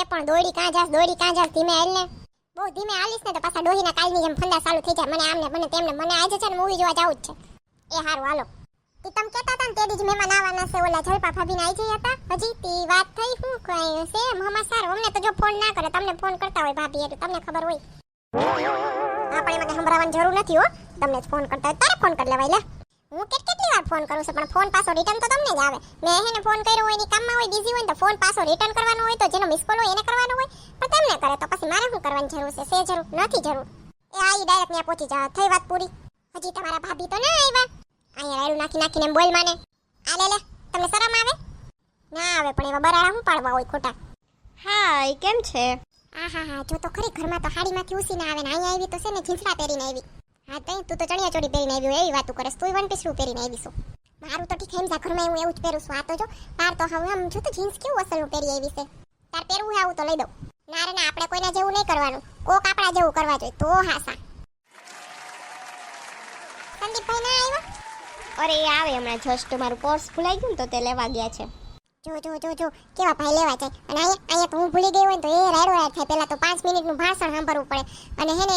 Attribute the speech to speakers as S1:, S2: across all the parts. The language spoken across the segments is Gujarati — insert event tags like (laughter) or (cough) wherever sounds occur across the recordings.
S1: તે પણ દોડી કાં જાસ દોડી કાં જાસ, ધીમે હાલ ને. બહુ ધીમે હાલીશ ને તો પાછા ડોહીના કાલની જેમ ફંદા ચાલુ થઈ જાય. મને આમને, મને તેમને, મને આજે છે ને મૂવી જોવા જાવું છે. એ હારું, હાલો. તી તમે કહેતા હતા ને તે જ મહેમાન આવવાના છે, ઓલા જલપા ભાભીને આવી જઈ હતા. હજી તી વાત થઈ હું કઈ છે મામા સારું. અમને તો જો ફોન ના કરે, તમને ફોન કરતા હોય ભાભી એટલે તમને ખબર હોય. આપણે એમાં સંભળાવવાની જરૂર નથી હો. તમને જ ફોન કરતા હોય, તારે ફોન કરી લેવાય, લે. હું કેટ કેટલી વાર ફોન કરું છું પણ ફોન પાછો રિટર્ન તો તમને જ આવે. મેં એને ફોન કર્યો હોય એની કામમાં હોય બિઝી હોય ને તો ફોન પાછો રિટર્ન કરવાનો હોય તો જેનો મિસ કોલ હોય એને કરવાનો હોય. પણ તેમને કરે તો પછી મારે શું કરવાની જરૂર છે? સે જરૂર? નથી જરૂર. એ આઈ ડાયરેક્ટ ત્યાં પહોંચી જાવ થઈ વાત પૂરી. હજી તમારા ભાભી તો ના આવ્યા. અહીંયા રેડું નાખી નાખીને બોલ માને આ લે લે. તમને શરમ આવે? ના આવે પણ એવા બરાડા હું પાડવા હોય ખોટા?
S2: હાય કેમ છે?
S1: આ હા હા. જો તો ખરી ઘરમાં તો હાડીમાંથી ઉસીને આવે ને. અહીંયા આવી તો છે ને જીન્સડા પહેરીને આવી. હા, તઈ તું તો ચણિયા ચોળી પહેરીને આવ્યો, એવી વાતો કરે તું વન પીસરું પહેરીને આવી છું. મારું તો ઠીક હેમજા ઘરમાં હું એવું જ પહેરું છું. આ તો જો બાર તો હવે આમ જો તો જીન્સ કેવું અસલનું પહેરી આવી છે. તાર પહેરવું આવું તો લઈ દઉં. ના રે, ના, આપણે કોઈના જેવું નહીં કરવાનું. કોક આપણા જેવું કરવા જોઈએ. તો હાસા. સંદીપભાઈ ના આવ્યા?
S2: અરે આવે હમણાં. જસ્ટ મારું પર્સ ભૂલાઈ ગયું તો તે લેવા ગયા છે.
S1: જો જો જો જો, કેવા ભાઈ લેવા જાય? અને અહીંયા અહીંયા તો હું ભૂલી ગઈ હોય ને તો એ રાડો રાડ થાય. પહેલાં તો પાંચ મિનિટનું ભાષણ સાંભળવું પડે. અને હેને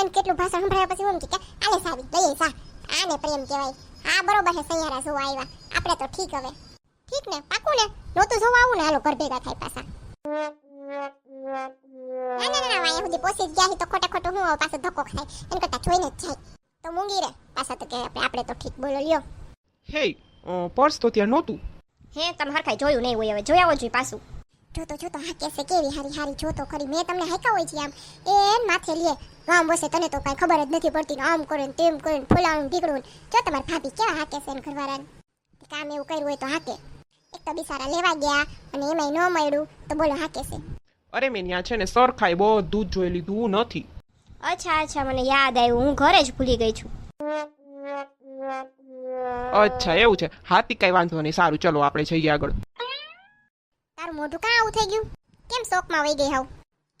S1: એને કેટલું ભાષણ સંભળાવ્યા પછી એમ કે આલે સારી લઈએ સા આને પ્રેમ કહેવાય. આ બરોબર છે, સૈયારા જોવા આવ્યા. આપણે તો ઠીક હવે. ઠીક ને, પાકું ને? નહોતું જોવા આવું ને, હાલો, ઘર ભેગા થાય પાછા. ના ના ના અહીંયા સુધી પહોંચી જ ગયા તો ખોટા ખોટું હું પાછો ધક્કો ખાય. એમ કરતાં જોઈને જ જાય. તો મૂંગી રે. પાછા તો કે આપણે આપણે તો ઠીક બોલો, લ્યો.
S3: હે પર્સ તો ત્યાં નહોતું.
S2: હે તમે હરખાઈ જોયું નહીં હોય હવે. જોઈ આવો જોઈએ પાછું.
S1: જોતો જોતો હા કેસે કેવી હારી હારી જોતો ખરી. મેં તમને હાકા હોય છે આમ. એ માથે લે. ગામ બસે તને તો કાંઈ ખબર જ નથી પડતી ને આમ કરે ને તેમ કરે ને ફૂલાણું ઢીકડું જો તમારી ભાભી કેવા હાકે છે ને ઘરવાળાને? કામ એવું કર્યું હોય તો હાકે. એક તો બિસારા લેવા ગયા અને એમાંય ન મળ્યું તો બોલો હાકે છે.
S3: અરે મેં ત્યાં છે ને સરખાઈ બધું જ જોઈ લીધું નથી.
S2: અચ્છા અચ્છા મને યાદ આવ્યું. હું ઘરે જ ભૂલી ગઈ છું.
S3: અચ્છા, એવું છે. હાથી કઈ વાંધો નહીં. સારું, ચલો, આપણે જઈએ આગળ.
S1: તારું મોઢું કાં આવું થઈ ગયું? કેમ શોકમાં વહી ગઈ હાવ?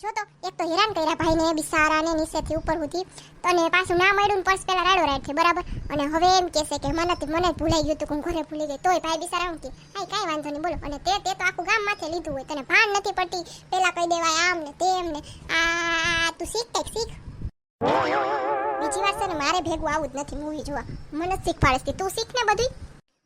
S1: જો તો, એક તો હેરાન કર્યા ભાઈને બિસારાને નીચેથી ઉપર સુધી તો અને પાછું ના મળ્યું ને પર્સ પેલા રાડો રાડ છે બરાબર? અને હવે એમ કહેશે કે મને તો- મને ભૂલાઈ ગયું તું હું ઘરે ભૂલી ગઈ. તોય ભાઈ બિસારા હું કે હાય, કાંઈ વાંધો નહીં, બોલો. અને તે તે તો આખું ગામ માથે લીધું હોય. તને ભાન નથી પડતી? પેલા કહી દેવાય આમ ને તેમ ને આ તું શીખ કંઈક, શીખ. બીજી વાર છે મારે ભેગું આવું જ નથી મૂવી જોવા. મને જ શીખવાડે કે તું શીખ ને બધું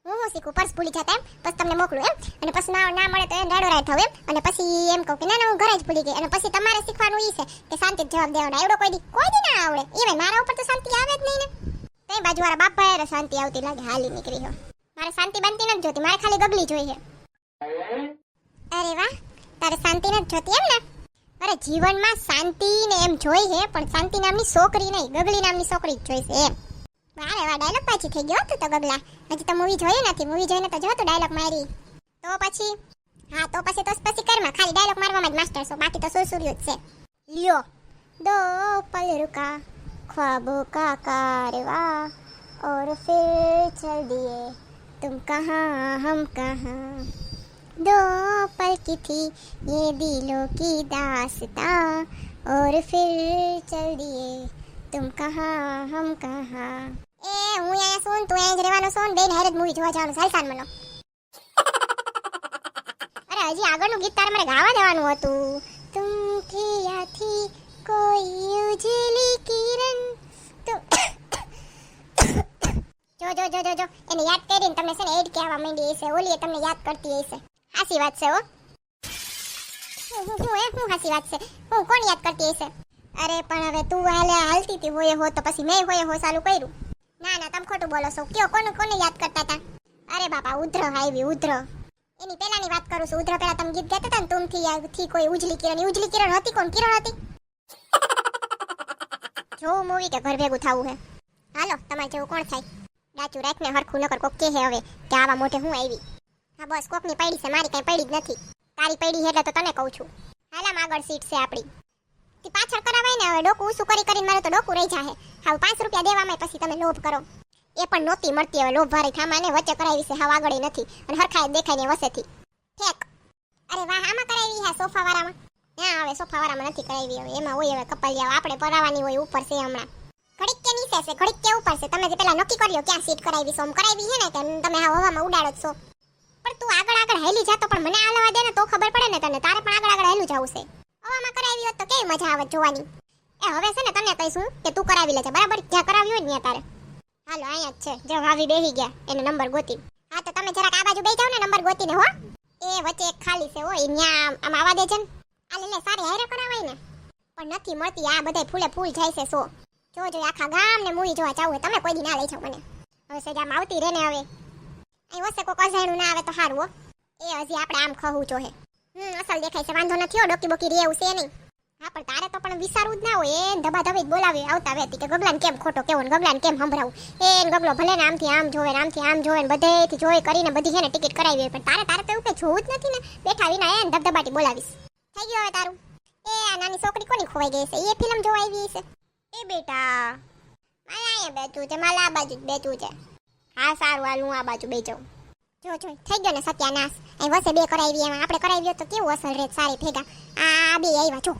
S1: હું હું શીખું? પર્સ ભૂલી જતા એમ. પછી તમને મોકલું એમ. અને પછી ના ના મળે તો એમ રાડો રાડ થવું એમ. અને પછી એમ કહું કે, ના ના, હું ઘરે જ ભૂલી ગઈ. અને પછી તમારે શીખવાનું એ છે કે શાંતિ જવાબ દેવાનો. એવડો કોઈ દી કોઈ દી ના આવડે. ભાઈ, મારા ઉપર તો શાંતિ આવે જ નહીં ને. કઈ બાજુ વાળા બાપ ભાઈ શાંતિ આવતી લાગે. હાલી નીકળી હો. મારે શાંતિ બનતી નથી જોતી. મારે ખાલી ગગલી જોઈએ અરે વાહ. તારે શાંતિ નથી જોતી એમ ને? અરે જીવનમાં શાંતિ ને એમ જોઈ છે પણ શાંતિ નામની છોકરી નહીં ગગલી નામની છોકરી જ જોઈ છે એમ વારે વા ડાયલોગ પાછી થઈ ગયો તું તો ગગલા હજી તો મૂવી જોયું નથી મૂવી જોઈને તો જો તું ડાયલોગ મારી તો પછી હા તો પછી તો પછી કરમાં ખાલી ડાયલોગ મારવામાં જ માસ્ટર છો બાકી તો સુરસુર્યું જ છે લ્યો દો પલ રૂકા ખ્વાબો કા કારવા और फिर चल दिए तुम कहाँ हम कहाँ दो पल की थी ये दिलों की दास्तां और फिर चल दिए तुम कहाँ हम कहाँ એ હું અહીંયા સોન તું અહીંયા જ રહેવાનો સોન બેન હારે જ મૂવી જોવા જવાનું સાલસાન મનો અરે હજી આગળનું ગીત તારે મને ગાવા દેવાનું હતું તુમ થી યાથી કોઈ ઉજલી કિરણ તું જો જો જો જો જો એને યાદ કરીને તમને છે ને એડ કહેવા માંડી હશે ઓલીએ તમને યાદ કરતી હશે હાસી વાત છે હો હું હું હું એ હું હાસી વાત છે હું કોણ યાદ કરતી હશે અરે પણ હવે તું હાલે હાલતી હતી હોય હો તો પછી મેં હોય હો ચાલુ કર્યું ના ના તમે ખોટું બોલો છો કયો કોને કોને યાદ કરતા હતા અરે બાપા ઉધ્ર આવી ઉધ્ર એની પહેલાની વાત કરું છું ઉધ્ર પહેલા તમે ગીત ગાતા હતા ને તુમથી યાદથી કોઈ ઉજલી કિરણ ઈ ઉજલી કિરણ હતી કોણ કિરણ હતી જોવું મૂવી કે ઘર ભેગું થવું હે હાલો તમારે જેવું કોણ થાય ડાચું રાખને હરખું નકર કોક કહે હવે કે આવા મોઢે હું આવી હા, બસ, કોકની પડી છે, મારી કઈ પડી જ નથી. તારી પડી એટલે તો તને કહું છું. હાલામ આગળ સીટ છે આપણી. તે પાછળ કરાવાય ને, હવે ડોકું ઊંચું કરી કરીને મારે તો ડોકું રહી જાહે. હવે પાંચ રૂપિયા દેવામાં પછી તમે લોભ કરો. એ પણ નહોતી મળતી, હવે લોભ વાળી થામાને વચ્ચે કરાવી છે, હાવ આગળ નથી. અને હરખાય દેખાય ને વસેથી ઠેક. અરે વાહ, આમાં કરાવી હા સોફા વાળામાં ના, હવે સોફા વાળામાં નથી કરાવી, હવે એમાં હોય, હવે કપલિયા આપણે પરાવાની હોય, ઉપર છે હમણાં. ઘડીક કે નીચે છે, ઘડીક કે ઉપર છે. તમે જે પેલા નક્કી કર્યો, ક્યાં સીટ કરાવી આમ કરાવી છે ને કે તમે હા હવામાં ઉડાડો છો. તું આગળ આગળ હેલી જાતો પણ મને આલવા દે ને તો ખબર પડે ને તને. તારે પણ આગળ આગળ હેલું જવું છે. હવામાં કરાવી હોત તો કેવી મજા આવે જોવાની. એ હવે છે ને તને કહીશું કે તું કરાવી લેજે, બરાબર? જ્યાં કરાવ્યું હોય ને ત્યાં તારે. હાલો, અહીંયા જ છે. જે વાવી બેહી ગયા, એનો નંબર ગોતી. હા, તો તમે જરાક આ બાજુ બેહી જાવ ને નંબર ગોતીને, હો. એ વચ્ચે એક ખાલી છે હોય ન્યા આમ આવા દેજે ને. આ લે સારી હારે કરાવાય ને. પણ નથી મળતી, આ બધાય ફૂલે ફૂલ જાય છે, સો. જો જો આખા ગામ ને મૂવી જોવા જાવ તમે કોઈ દી ના લઈ જાવ મને. હવે સજામ આવતી રહે ને હવે. અહીં વસે કોક અજાણ્યું ના આવે તો સારું હો. એ હજી આપણે આમ ખવું જોહે. હમ, અસલ દેખાય છે, વાંધો નથી, હો ડોકી બોકી રે એવું છે નહીં. હા, પણ તારે તો પણ વિચારવું જ ના હોય, એ ધબા ધબી જ બોલાવી, આવતા વેતી કે ગગલાને કેમ ખોટો કેવો ને ગગલાને કેમ સંભળાવું? એ ગગલો ભલે ને આમથી આમ જોવે ને આમથી આમ જોવે ને બધેથી જોઈ કરીને બધી છે ને ટિકિટ કરાવી હોય, પણ તારે તારે તો એવું કંઈ જોવું જ નથી ને. બેઠા વિના એ ધબધબાટી બોલાવીશ. થઈ ગયો હવે તારું. એ આ નાની છોકરી કોની ખોવાઈ ગઈ છે? એ ફિલ્મ જોવા આવી છે. એ બેટા અહીંયા બેઠું છે, મારા બાજુ જ બેઠું છે. હા, સારું, હાલ હું આ બાજુ બે જાઉં. જો જો, થઈ ગયો ને સત્યાનાશ. અહીં વસે બે કરાવી એમાં. આપણે કરાવી તો કેવું અસર રહે સારી ભેગા? આ બે આવ્યા, જો.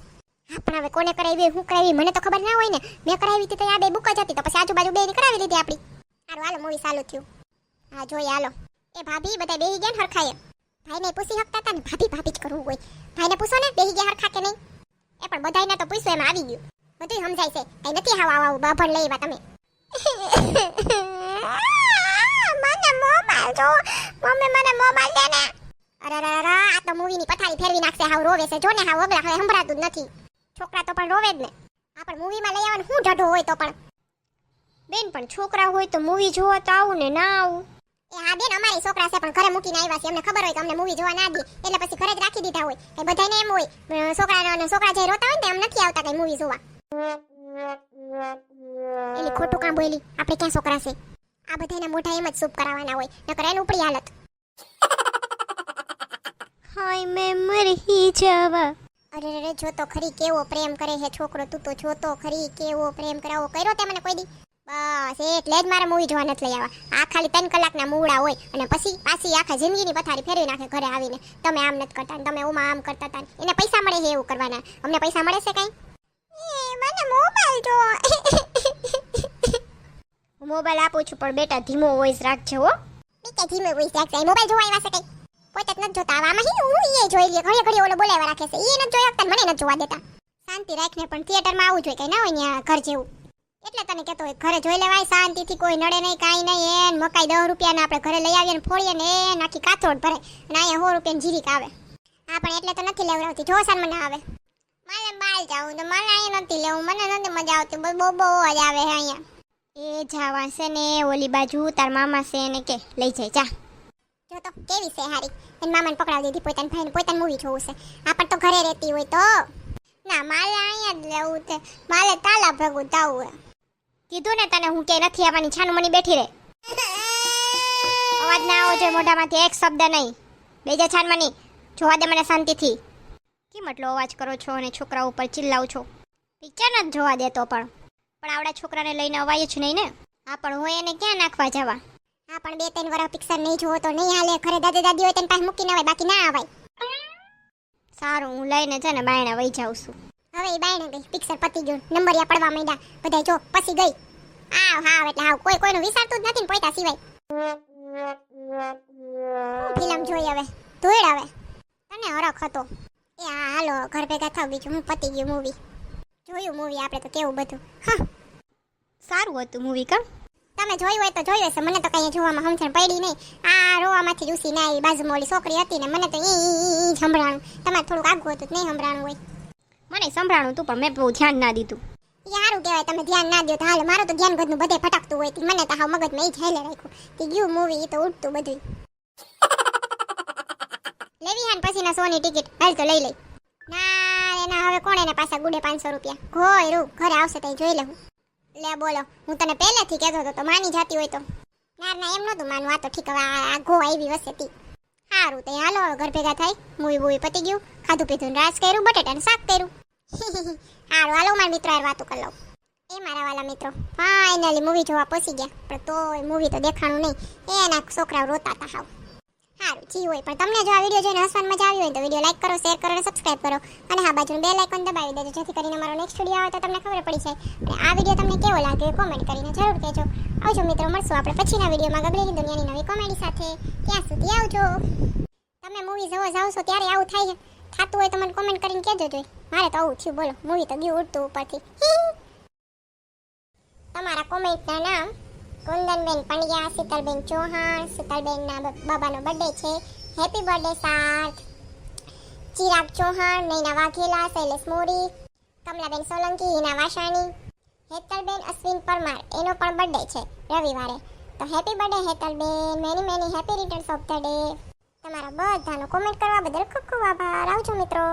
S1: હા પણ હવે કોને કરાવી હું કરાવી મને તો ખબર ના હોય ને. મેં કરાવી હતી તો આ બે બુક જ હતી, તો પછી આજુબાજુ બે કરાવી લીધી આપણી. સારું, હાલો મૂવી ચાલુ થયું. હા જોઈએ હાલો. એ ભાભી બધા બેહી ગયા ને હરખાએ? ભાઈને પૂછી શકતા હતા ને, ભાભી ભાભી જ કરવું હોય. ભાઈને પૂછો ને, બેહી ગયા હરખા કે નહીં? એ પણ બધાને તો પૂછ્યું, એમાં આવી ગયું. બધું સમજાય છે. કઈ નથી હાવ આવું બાભણ લેવા તમે. (laughs) મોબાઈલ મમ્મી મને મોબાઈલ દે ને. અરે અરે અરે આ તો મૂવીની પથારી ફેરવી નાખશે, હાવ રોવે છે. જો ને હાવ અગલા હવે સંભળાતું જ નથી. છોકરા તો પણ રોવે જ ને. આ પણ મૂવીમાં લઈ આવવાનું શું ઢઢો હોય તો પણ.
S2: બેન, પણ છોકરા હોય તો મૂવી જોવા તો આવું ને ના આવું.
S1: એ હા બેન, અમારી છોકરા છે, પણ ઘરે મૂકીને આવ્યા છે. અમને ખબર હોય કે અમને મૂવી જોવા ના દે. એટલે પછી ઘરે જ રાખી દીધા હોય. કે બધાને એમ હોય. છોકરાને છોકરા જે રોતા હોય ને, એમ નથી આવતા કઈ મૂવી જોવા. એટલે ખોટું કામ બોલી. આપણે ક્યાં છોકરા છે? આ બધાના મોઢા એમ જ સૂપ કરાવવાના હોય નકર એનું ઉપડી હાલત.
S2: હાય મેં મરી જવા.
S1: અરે રે જો તો ખરી કેવો પ્રેમ કરે છે છોકરો તું તો જો તો ખરી કેવો પ્રેમ કરાવો કર્યો તે મને કોઈ દી? બસ એટલે જ મારે મૂવી જોવા નથી લઈ આવવા આ ખાલી ત્રણ કલાકના મૂડા હોય અને પછી પાછી આખા જિંદગીની પથારી ફેરવી નાખે ઘરે આવીને. તમે આમ નથી કરતા તમે ઓમાં આમ કરતા હતા એને પૈસા મળે છે એવું કરવાના. અમને પૈસા મળે છે કઈ? મને મોબાઈલ જો (laughs)
S2: મોબાઈલ આપું છું, પણ બેટા, ધીમો વોઇસ રાખજો હો.
S1: બીકે ધીમો વોઇસ રાખશે મોબાઈલ જોવા આવ્યા છે કઈ? પોતે જ નથી જોતા. આમાં હું એ જોઈ લે ઘડી ઘડી ઓલો બોલાવા રાખે છે. એ નથી જોઈ શકતા મને નથી જોવા દેતા. શાંતિ રાખને, પણ થિયેટરમાં આવું જોઈએ કઈ ના હોય ને, ઘર જેવું. એટલે તને કહેતો હોય, ઘરે જોઈ લેવાય, શાંતિથી કોઈ નડે નહીં, કાંઈ નહીં, એન મકાઈ દસ રૂપિયાના આપણે ઘરે લઈ આવીએ ને ફોડીએ ને એ નાખી કાથોડ ભરે અને અહીંયા સો રૂપિયાની જીરીક આવે. હા, પણ એટલે તો નથી લેવડાવતી જો સાન મને આવે. મને બાર જાવું તો મને અહીંયા નથી લેવું, મને નથી મજા આવતી બહુ બહુ જ આવે છે અહીંયા.
S2: એ જાવા છે ને ઓલી બાજુ તાર મામા છે એને કે લઈ જાય જા.
S1: જો તો કેવી છે હારી? એન મામાને પકડાવી દીધી પોતાની ભાઈને પોતાની મૂવી જોવું છે. આપણ તો ઘરે રહેતી હોય તો. ના મારે અહીંયા જ રહેવું છે. મારે તાલા ભેગું થવું
S2: કીધું ને તને હું ક્યાંય નથી આવવાની છાનું મની બેઠી રહે. (laughs) અવાજ ના આવો જોઈએ મોઢામાંથી એક શબ્દ નહીં. બેજા છાનમણી જોવા દે મને શાંતિથી. કેમ એટલો અવાજ કરો છો અને છોકરા ઉપર ચિલ્લાવ છો? પિક્ચર નથી જોવા દેતો પણ. પણ આવડા છોકરાને લઈને અવાય જ નહીં ને. હા પણ હું એને ક્યાં નાખવા જવા?
S1: હા પણ બે ત્રણ વર્ષ પિક્ચર નહીં જોવો તો નહીં હાલે. ઘરે દાદા દાદી હોય તેને પાસે મૂકીને આવે બાકી ના આવાય
S2: સારું હું લઈને છે ને બાયણે વહી જાઉં છું.
S1: હવે એ બાયણે ગઈ પિક્ચર પતી ગયું. નંબરિયા પડવા માંડ્યા. બધા જો પછી ગઈ. આવ હાવ એટલે હાવ. કોઈ કોઈનું વિચારતું જ નથી ને પોતા સિવાય. ફિલ્મ જોઈ હવે? ધોઈડ હવે. તને હરખ હતો. એ હા હાલો ઘર ભેગા થાવ બીજું. હું પતી ગયું મૂવી જોયું મૂવી આપણે તો કેવું બધું. હા.
S2: સારું હતું મૂવી કા
S1: તમે જોયું હોય તો જોયું હશે. મને તો કઈ જોવામાં સમજણ પડી નહીં. આ રોવામાંથી જ ઉસી આવી બાજુમાં ઓલી છોકરી હતી ને મને તો ઈ સંભળાણું. તમારે થોડુંક આગું હતું નહીં સંભળાણું હોય?
S2: મને સંભળાણું તું પણ મેં બહુ ધ્યાન ના દીધું.
S1: એ સારું કહેવાય, તમે ધ્યાન ના દો તો હાલ. મારું તો ધ્યાન બધું બધે ભટકતું હોય. મને તો હાવ મગજમાં ઈ જ હાલે રાખ્યું. કે ગયું મૂવી એ તો ઉડતું બધું લેવી હાન પછીના સોની ટિકિટ હાલ તો લઈ લઈ. ના એના હવે કોણ એને પાછા ગુડે પાંચસો રૂપિયા? રૂ, ઘરે આવશે તો જોઈ લઉં. લે બોલો, હું તને પહેલેથી કહેતો હતો, તો માની જાતી હોય તો. ના ના, એમ નહોતું માનવું, આ તો ઠીક, હવે આ ઘો આવી વસે હતી સારું તો હાલો, હવે ઘર ભેગા થાય, મૂવી બૂવી પતી ગયું, ખાધું પીધું રાસ કર્યું, બટેટાનું શાક કર્યું. (laughs) સારું હાલો મારા મિત્રો યાર વાતો કરી લઉં. એ મારા વાલા મિત્રો ફાઇનલી મૂવી જોવા પહોંચી ગયા, પણ તોય મૂવી તો દેખાણું નહીં. એના છોકરાઓ રોતા હતા હાવ. સારું, જી હોય. પણ તમને જો આ વીડિયો જોઈને હસવાનું મજા આવી હોય તો વીડિયો લાઈક કરો, શેર કરો અને સબસ્ક્રાઇબ કરો. અને હા, બાજુનું બેલ આઇકોન દબાવી દેજો, જેથી કરીને મારો નેક્સ્ટ વીડિયો આવે તો તમને ખબર પડી જાય. અને આ વીડિયો તમને કેવો લાગ્યો કોમેન્ટ કરીને જરૂર કહેજો. આવજો મિત્રો, મળશું આપણે પછીના વિડીયોમાં ગગડેલી દુનિયાની નવી કોમેડી સાથે. ત્યાં સુધી આવજો. તમે મૂવી જોવા જાવ છો ત્યારે આવું થાય છે. થતું હોય તો મને કોમેન્ટ કરીને કહેજો જોઈ. મારે તો આવું થયું, બોલો. મૂવી તો ગયું ઉડતું ઉપરથી. (laughs) તમારા કોમેન્ટના નામ કુંદનબેન પંડ્યા, શીતલબેન ચૌહાણ, શીતલબેનના બાબાનો બર્થડે છે. હેપી બર્થડે સાર્થ ચિરાગ ચૌહાણ, નૈના વાઘેલા, શૈલેષ મોરી, કમલાબેન સોલંકી, હિના વાસાણી, હેતલબેન અશ્વિન પરમાર, એનો પણ બર્થડે છે રવિવારે. તો happy birthday Hetalben. Many many happy returns of the day તમારા બધાનો કોમેન્ટ કરવા બદલ ખૂબ ખૂબ આભાર. આવજો મિત્રો.